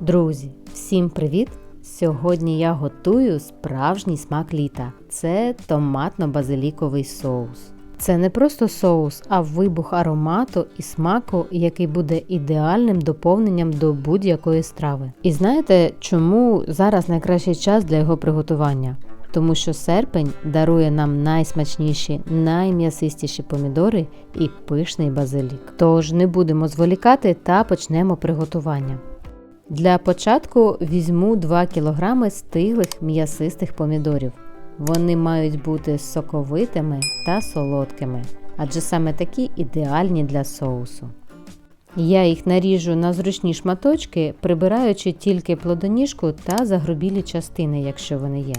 Друзі, всім привіт! Сьогодні я готую справжній смак літа. Це томатно-базиліковий соус. Це не просто соус, а вибух аромату і смаку, який буде ідеальним доповненням до будь-якої страви. І знаєте, чому зараз найкращий час для його приготування? Тому що серпень дарує нам найсмачніші, найм'ясистіші помідори і пишний базилік. Тож не будемо зволікати та почнемо приготування. Для початку візьму 2 кг стиглих м'ясистих помідорів. Вони мають бути соковитими та солодкими, адже саме такі ідеальні для соусу. Я їх наріжу на зручні шматочки, прибираючи тільки плодоніжку та загрубілі частини, якщо вони є.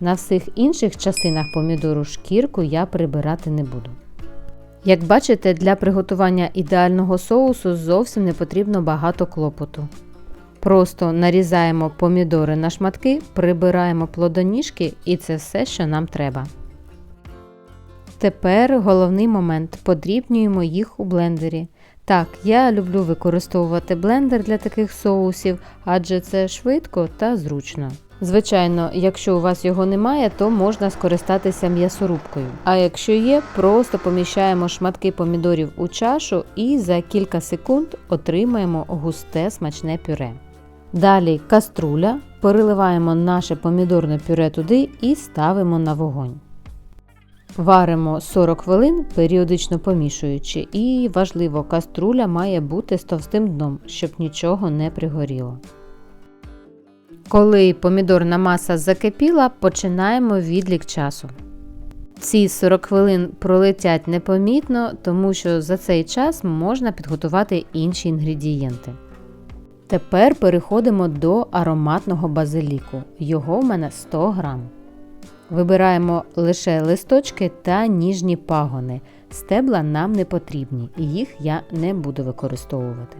На всіх інших частинах помідору шкірку я прибирати не буду. Як бачите, для приготування ідеального соусу зовсім не потрібно багато клопоту. Просто нарізаємо помідори на шматки, прибираємо плодоніжки і це все, що нам треба. Тепер головний момент подрібнюємо їх у блендері. Так, я люблю використовувати блендер для таких соусів, адже це швидко та зручно. Звичайно, якщо у вас його немає, то можна скористатися м'ясорубкою. А якщо є, просто поміщаємо шматки помідорів у чашу і за кілька секунд отримаємо густе смачне пюре. Далі каструля, переливаємо наше помідорне пюре туди і ставимо на вогонь. Варимо 40 хвилин, періодично помішуючи, і важливо, каструля має бути з товстим дном, щоб нічого не пригоріло. Коли помідорна маса закипіла, починаємо відлік часу. Ці 40 хвилин пролетять непомітно, тому що за цей час можна підготувати інші інгредієнти. Тепер переходимо до ароматного базиліку. Його в мене 100 грам. Вибираємо лише листочки та ніжні пагони. Стебла нам не потрібні, і їх я не буду використовувати.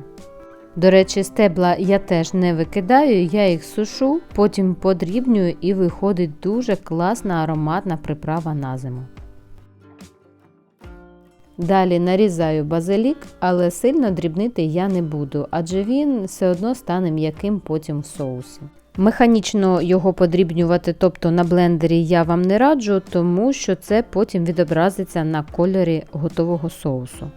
До речі, стебла я теж не викидаю, я їх сушу, потім подрібнюю і виходить дуже класна ароматна приправа на зиму. Далі нарізаю базилік, але сильно дрібнити я не буду, адже він все одно стане м'яким потім в соусі. Механічно його подрібнювати, тобто на блендері, я вам не раджу, тому що це потім відобразиться на кольорі готового соусу.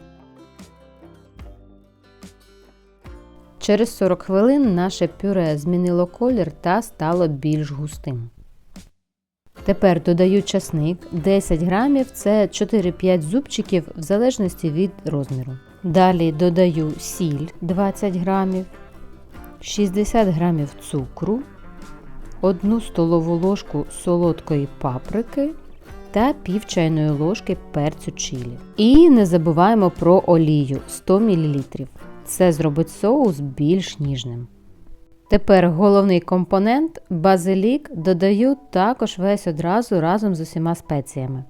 Через 40 хвилин наше пюре змінило колір та стало більш густим. Тепер додаю часник 10 грамів це 4-5 зубчиків в залежності від розміру. Далі додаю сіль 20 грамів, 60 грамів цукру, 1 столову ложку солодкої паприки та пів чайної ложки перцю чилі. І не забуваємо про олію 100 мл. Це зробить соус більш ніжним. Тепер головний компонент базилік додаю також весь одразу разом з усіма спеціями.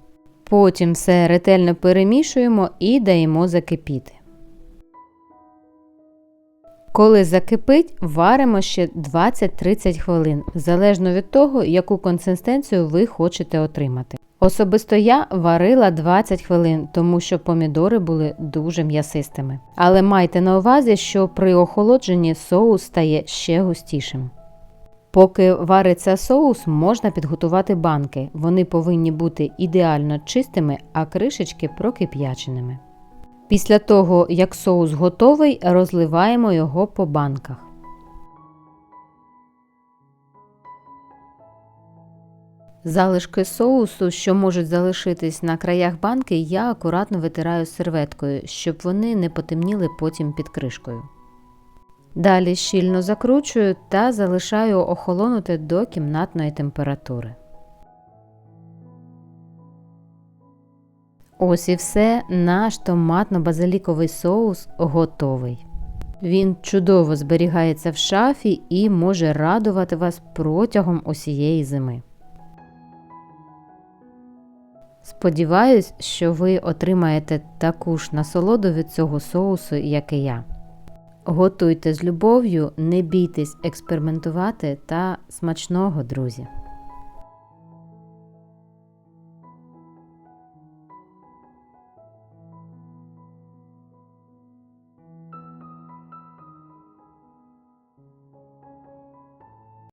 Потім все ретельно перемішуємо і даємо закипіти. Коли закипить, варимо ще 20-30 хвилин, залежно від того, яку консистенцію ви хочете отримати. Особисто я варила 20 хвилин, тому що помідори були дуже м'ясистими. Але майте на увазі, що при охолодженні соус стає ще густішим. Поки вариться соус, можна підготувати банки. Вони повинні бути ідеально чистими, а кришечки прокип'яченими. Після того, як соус готовий, розливаємо його по банках. Залишки соусу, що можуть залишитись на краях банки, я акуратно витираю серветкою, щоб вони не потемніли потім під кришкою. Далі щільно закручую та залишаю охолонути до кімнатної температури. Ось і все, наш томатно-базиліковий соус готовий. Він чудово зберігається в шафі і може радувати вас протягом усієї зими. Сподіваюсь, що ви отримаєте таку ж насолоду від цього соусу, як і я. Готуйте з любов'ю, не бійтесь експериментувати та смачного, друзі!